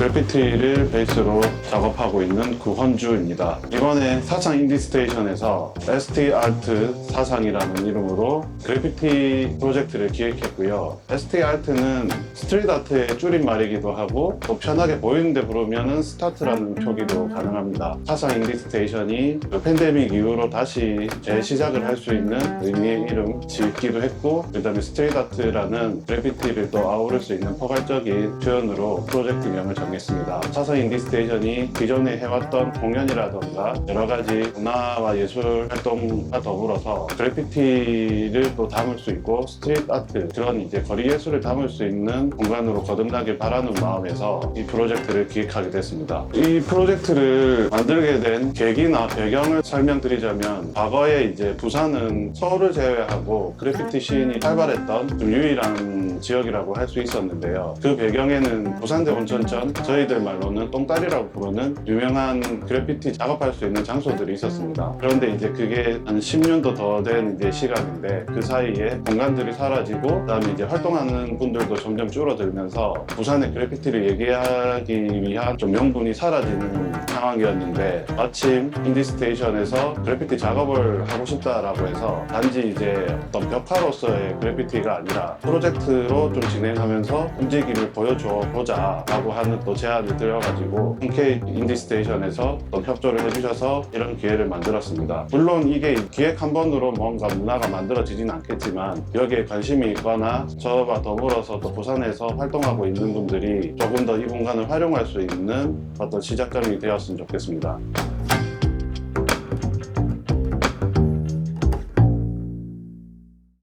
그래피티를 베이스로 작업하고 있는 구헌주입니다. 이번에 사창 인디스테이션에서 ST 아트 사상이라는 이름으로 그래피티 프로젝트를 기획했고요. ST 아트는 스트리트 아트의 줄임말이기도 하고 또 편하게 보이는데 부르면은 스타트라는 표기도 가능합니다. 사상 인디스테이션이 그 팬데믹 이후로 다시 재시작을 할 수 있는 의미의 이름 짓기도 했고 그 다음에 스트리트 아트라는 그래피티를 또 아우를 수 있는 포괄적인 표현으로 프로젝트 명을 정했습니다. 사상 인디스테이션이 기존에 해왔던 공연이라던가 여러 가지 문화와 예술 활동과 더불어서 그래피티를 또 담을 수 있고 스트리트 아트 그런 이제 거리 예술을 담을 수 있는 공간으로 거듭나길 바라는 마음에서 이 프로젝트를 기획하게 됐습니다. 이 프로젝트를 만들게 된 계기나 배경을 설명드리자면 과거에 이제 부산은 서울을 제외하고 그래피티 시인이 활발했던 좀 유일한 지역이라고 할 수 있었는데요. 그 배경에는 부산대 온천천 저희들 말로는 똥다리라고 부르는 유명한 그래피티 작업할 수 있는 장소들이 있었습니다. 그런데 이제 그게 한 10년도 더 된 이제 시간인데 그 사이에 공간들이 사라지고 그다음에 이제 활동하는 분들도 점점 줄어들면서 부산의 그래피티를 얘기하기 위한 좀 명분이 사라지는 상황이었는데 마침 인디스테이션에서 그래피티 작업을 하고 싶다라고 해서 단지 이제 어떤 벽화로서의 그래피티가 아니라 프로젝트 로 좀 진행하면서 움직임을 보여줘 보자 라고 하는 또 제안을 드려가지고 흔쾌히 인디스테이션에서 또 협조를 해주셔서 이런 기회를 만들었습니다. 물론 이게 기획 한 번으로 뭔가 문화가 만들어지진 않겠지만 여기에 관심이 있거나 저와 더불어서 또 부산에서 활동하고 있는 분들이 조금 더 이 공간을 활용할 수 있는 어떤 시작점이 되었으면 좋겠습니다.